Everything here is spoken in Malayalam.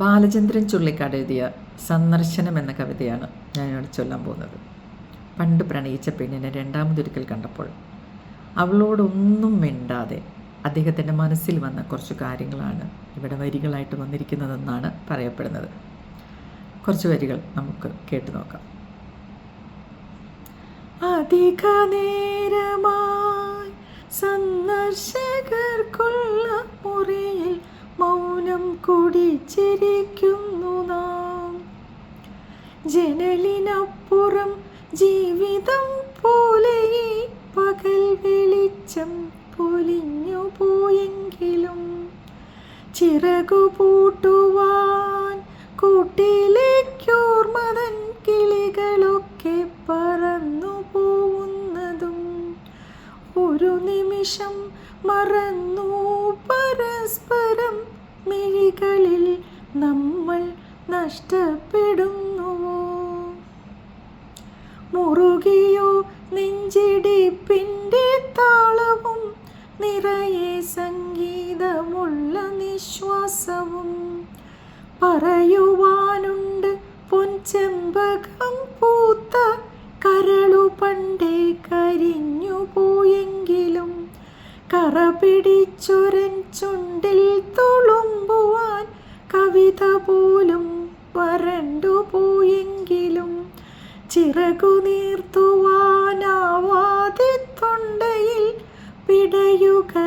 ബാലചന്ദ്രൻ ചുള്ളിക്കാട് എഴുതിയ സന്ദർശനം എന്ന കവിതയാണ് ഞാനിവിടെ ചൊല്ലാൻ പോകുന്നത്. പണ്ട് പ്രണയിച്ച പെണ്ണിനെ രണ്ടാമതൊരിക്കൽ കണ്ടപ്പോൾ അവളോടൊന്നും മിണ്ടാതെ അദ്ദേഹത്തിന്റെ മനസ്സിൽ വന്ന കുറച്ച് കാര്യങ്ങളാണ് ഇവിടെ വരികളായിട്ട് വന്നിരിക്കുന്നതെന്നാണ് പറയപ്പെടുന്നത്. കുറച്ച് വരികൾ നമുക്ക് കേട്ടു നോക്കാം. അധിക കുടിച്ചിരിക്കുന്നു നാം. ജനലിനപ്പുറം ജീവിതം പോലെ പകൽ വെളിച്ചം പൊലിഞ്ഞു പോയെങ്കിലും ചിറകു പൂട്ടുവാൻ കൂട്ടിലേക്കോർമതൻ കിളികളൊക്കെ പറന്നു പോകുന്നതും ഒരു നിമിഷം മറന്നു പരസ്പരം മിഴികളിൽ നമ്മൾ നഷ്ടപ്പെടുന്നു മുറുകിയോ നെഞ്ചിടിപ്പിന്റെ താളവും നിറയെ സംഗീതമുള്ള നിശ്വാസവും പറയുവാനുണ്ട് പൊൻചെമ്പകം പൂത്ത കരളു പണ്ടേ കരിഞ്ഞു പോയെങ്കിലും കറ പിടിച്ചൊരൻ ചുണ്ടിൽ തുളുമ്പുവാൻ ചിറകു നീർത്തുവാനാവാതെ തൊണ്ടയിൽ പിടയുകയാ